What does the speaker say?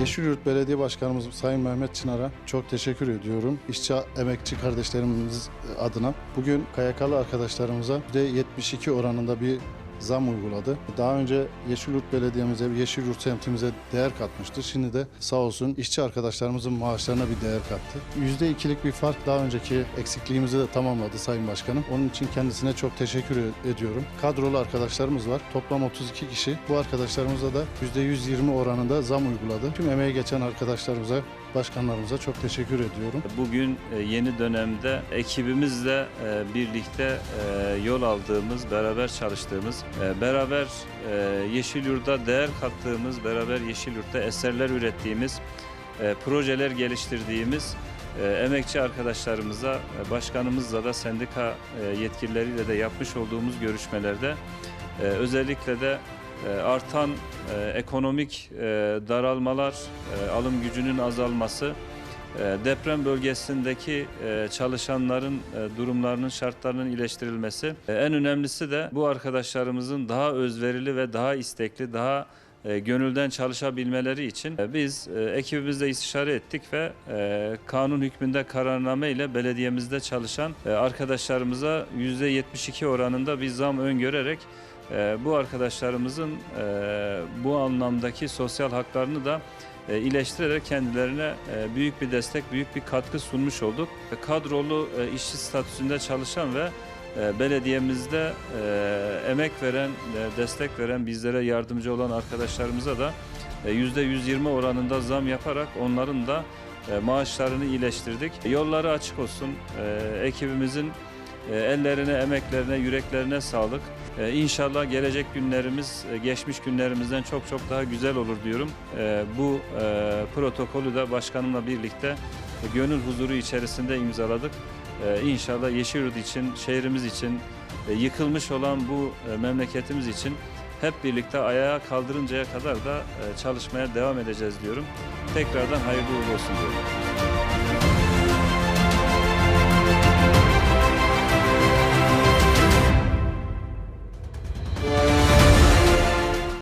Yeşilyurt Belediye Başkanımız Sayın Mehmet Çınar'a çok teşekkür ediyorum. İşçi, emekçi kardeşlerimiz adına. Bugün KYK'lı arkadaşlarımıza %72 oranında bir zam uyguladı. Daha önce Yeşilyurt Belediye'mize, Yeşilyurt semtimize değer katmıştı. Şimdi de sağ olsun işçi arkadaşlarımızın maaşlarına bir değer kattı. %2'lik bir fark daha önceki eksikliğimizi de tamamladı Sayın Başkanım. Onun için kendisine çok teşekkür ediyorum. Kadrolu arkadaşlarımız var. Toplam 32 kişi. Bu arkadaşlarımıza da %120 oranında zam uyguladı. Tüm emeği geçen arkadaşlarımıza, başkanlarımıza çok teşekkür ediyorum. Bugün e, yeni dönemde ekibimizle e, birlikte e, yol aldığımız, beraber çalıştığımız, beraber Yeşilyurt'a değer kattığımız, beraber Yeşilyurt'ta eserler ürettiğimiz, projeler geliştirdiğimiz emekçi arkadaşlarımıza, başkanımızla da sendika yetkilileriyle de yapmış olduğumuz görüşmelerde özellikle de artan e, ekonomik e, daralmalar, e, alım gücünün azalması, deprem bölgesindeki çalışanların durumlarının şartlarının iyileştirilmesi. En önemlisi de bu arkadaşlarımızın daha özverili ve daha istekli, daha gönülden çalışabilmeleri için biz ekibimizle istişare ettik ve kanun hükmünde kararname ile belediyemizde çalışan arkadaşlarımıza %72 oranında bir zam öngörerek e, bu arkadaşlarımızın e, bu anlamdaki sosyal haklarını da e, iyileştirerek kendilerine e, büyük bir destek, büyük bir katkı sunmuş olduk. E, Kadrolu işçi statüsünde çalışan ve belediyemizde emek veren, destek veren, bizlere yardımcı olan arkadaşlarımıza da e, %120 oranında zam yaparak onların da maaşlarını iyileştirdik. Yolları açık olsun. Ekibimizin ellerine, emeklerine, yüreklerine sağlık. E, İnşallah gelecek günlerimiz e, geçmiş günlerimizden çok çok daha güzel olur diyorum. E, Bu e, protokolü de başkanımla birlikte e, gönül huzuru içerisinde imzaladık. İnşallah Yeşilyurt için, şehrimiz için, yıkılmış olan bu memleketimiz için hep birlikte ayağa kaldırıncaya kadar da çalışmaya devam edeceğiz diyorum. Tekrardan hayırlı uğurlu olsun diyorum.